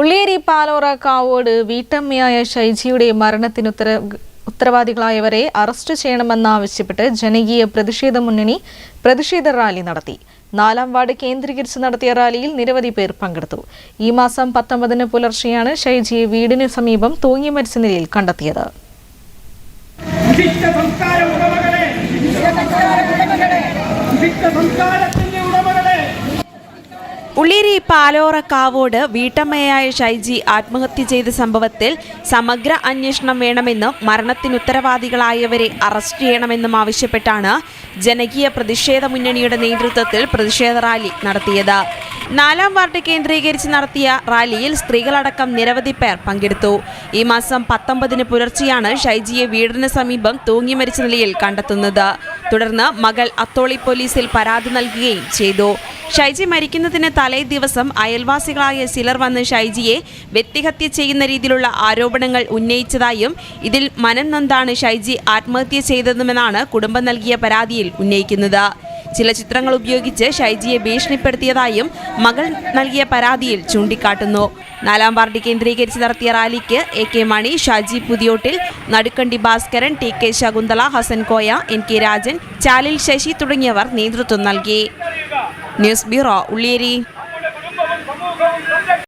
ഉള്ളിയേരി പാലോറ കാവോട് വീട്ടമ്മയായ ഷൈജിയുടെ മരണത്തിന് ഉത്തര ഉത്തരവാദികളായവരെ അറസ്റ്റ് ചെയ്യണമെന്നാവശ്യപ്പെട്ട് ജനകീയ പ്രതിഷേധ മുന്നണി പ്രതിഷേധ റാലി നടത്തി. നാലാം വാർഡ് കേന്ദ്രീകരിച്ച് നടത്തിയ റാലിയിൽ നിരവധി പേർ പങ്കെടുത്തു. ഈ മാസം പത്തൊമ്പതിന് പുലർച്ചെയാണ് ഷൈജിയെ വീടിന് സമീപം തൂങ്ങി മരിച്ച നിലയിൽ കണ്ടെത്തിയത്. സംസ്കാര ഉള്ളിരി പാലോറ കാവോട് വീട്ടമ്മയായ ഷൈജി ആത്മഹത്യ ചെയ്ത സംഭവത്തിൽ സമഗ്ര അന്വേഷണം വേണമെന്നും മരണത്തിന് ഉത്തരവാദികളായവരെ അറസ്റ്റ് ചെയ്യണമെന്നും ആവശ്യപ്പെട്ടാണ് ജനകീയ പ്രതിഷേധ മുന്നണിയുടെ നേതൃത്വത്തിൽ പ്രതിഷേധ റാലി നടത്തിയത്. നാലാം വാർഡ് കേന്ദ്രീകരിച്ച് നടത്തിയ റാലിയിൽ സ്ത്രീകളടക്കം നിരവധി പേർ പങ്കെടുത്തു. ഈ മാസം പത്തൊമ്പതിന് പുലർച്ചെയാണ് ഷൈജിയെ വീടിന് സമീപം തൂങ്ങി മരിച്ച നിലയിൽ കണ്ടെത്തുന്നത്. തുടർന്ന് മകൾ അത്തോളി പോലീസിൽ പരാതി നൽകുകയും ചെയ്തു. ഷൈജി മരിക്കുന്നതിന് തലേ ദിവസം അയൽവാസികളായ ചിലർ വന്ന് ഷൈജിയെ വ്യക്തിഹത്യ ചെയ്യുന്ന രീതിയിലുള്ള ആരോപണങ്ങൾ ഉന്നയിച്ചതായും ഇതിൽ മനം നൊന്താണ് ഷൈജി ആത്മഹത്യ ചെയ്തതുമെന്നാണ് കുടുംബം നൽകിയ പരാതിയിൽ ഉന്നയിക്കുന്നത്. ചില ചിത്രങ്ങൾ ഉപയോഗിച്ച് ഷൈജിയെ ഭീഷണിപ്പെടുത്തിയതായും മകൾ നൽകിയ പരാതിയിൽ ചൂണ്ടിക്കാട്ടുന്നു. നാലാം വാർഡ് കേന്ദ്രീകരിച്ച് നടത്തിയ റാലിക്ക് A K Mani Shaji Puthiyottil Nadukkandi Bhaskaran T K Shakunthala Hassan Koya N K Rajan Chalil Sasi തുടങ്ങിയവർ നേതൃത്വം നൽകി. News bureau Ulliyeri.